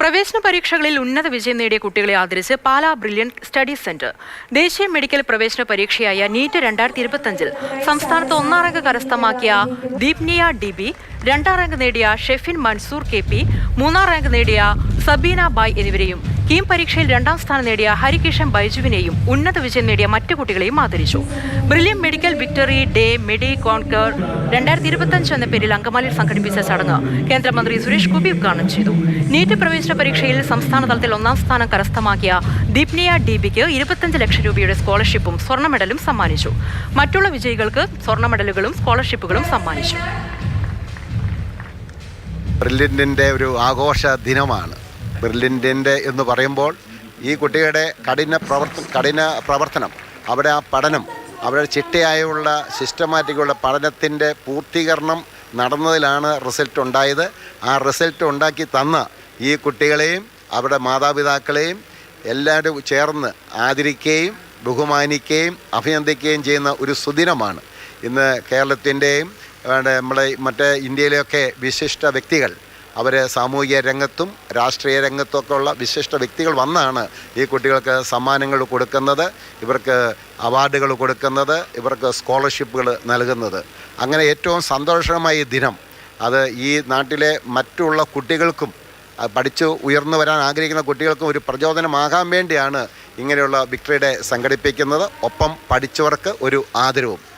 പ്രവേശന പരീക്ഷകളിൽ ഉന്നത വിജയം നേടിയ കുട്ടികളെ ആദരിച്ച് പാലാ ബ്രില്യൻ സ്റ്റഡി സെന്റർ. ദേശീയ മെഡിക്കൽ പ്രവേശന പരീക്ഷയായ നീറ്റ് രണ്ടായിരത്തി ഇരുപത്തിയഞ്ചിൽ സംസ്ഥാനത്ത് ഒന്നാം കരസ്ഥമാക്കിയ ദീപ്നിയ ഡി ബി രണ്ടാം റാങ്ക് നേടിയ ഷെഫിൻ മൻസൂർ കെ പി മൂന്നാം റാങ്ക് നേടിയ സബീന ബായ് എന്നിവരെയും കീം പരീക്ഷയിൽ രണ്ടാം സ്ഥാനം നേടിയ ഹരികിഷൻ ബൈജുവിനെയും ഉന്നത വിജയം നേടിയ മറ്റു കുട്ടികളെയും ആദരിച്ചു. Brilliant medical victory day medi conquer രണ്ടായിരത്തി ഇരുപത്തിയഞ്ച് എന്ന പേരിൽ അങ്കമാലിയിൽ സംഘടിപ്പിച്ച ചടങ്ങ് കേന്ദ്രമന്ത്രി സുരേഷ് ഗോപി ഉദ്ഘാടനം ചെയ്തു. നീറ്റ് പ്രവേശന പരീക്ഷയിൽ സംസ്ഥാന തലത്തിൽ ഒന്നാം സ്ഥാനം കരസ്ഥമാക്കിയ ദീപ്നിയ ഡിബിക്ക് ഇരുപത്തിയഞ്ച് ലക്ഷം രൂപയുടെ സ്കോളർഷിപ്പും സ്വർണ മെഡലും സമ്മാനിച്ചു. മറ്റുള്ള വിജയികൾക്ക് സ്വർണ മെഡലുകളും സ്കോളർഷിപ്പുകളും സമ്മാനിച്ചു. ബ്രില്യന്റിന്റെ ഒരു ആഘോഷ ദിനമാണ്. ബ്രില്യന്റിന്റെ എന്ന് പറയുമ്പോൾ ഈ കുട്ടിയുടെ കഠിന പ്രവർത്ത കഠിന പ്രവർത്തനം അവിടെ ആ പഠനം അവിടെ ചിട്ടയായുള്ള സിസ്റ്റമാറ്റിക്കുള്ള പഠനത്തിന്റെ പൂർത്തീകരണം നടന്നതിലാണ് റിസൾട്ട് ഉണ്ടായത് ആ റിസൾട്ട് ഉണ്ടാക്കി തന്ന ഈ കുട്ടികളെയും അവരുടെ മാതാപിതാക്കളെയും എല്ലാവരും ചേർന്ന് ആദരിക്കുകയും ബഹുമാനിക്കുകയും അഭിനന്ദിക്കുകയും ചെയ്യുന്ന ഒരു സുദിനമാണ്. ഇന്ന് കേരളത്തിന്റെയും നമ്മുടെ മറ്റേ ഇന്ത്യയിലെയൊക്കെ വിശിഷ്ട വ്യക്തികൾ അവർ സാമൂഹിക രംഗത്തും രാഷ്ട്രീയ രംഗത്തുമൊക്കെ ഉള്ള വിശിഷ്ട വ്യക്തികൾ വന്നാണ് ഈ കുട്ടികൾക്ക് സമ്മാനങ്ങൾ കൊടുക്കുന്നത് ഇവർക്ക് അവാർഡുകൾ കൊടുക്കുന്നത് ഇവർക്ക് സ്കോളർഷിപ്പുകൾ നൽകുന്നത്. അങ്ങനെ ഏറ്റവും സന്തോഷമായ ദിനം അത് ഈ നാട്ടിലെ മറ്റുള്ള കുട്ടികൾക്കും പഠിച്ചു ഉയർന്നു വരാൻ ആഗ്രഹിക്കുന്ന കുട്ടികൾക്കും ഒരു പ്രചോദനമാകാൻ വേണ്ടിയാണ് ഇങ്ങനെയുള്ള വിക്ടറി ഡേ സംഘടിപ്പിക്കുന്നത്. ഒപ്പം പഠിച്ചവർക്ക് ഒരു ആദരവും.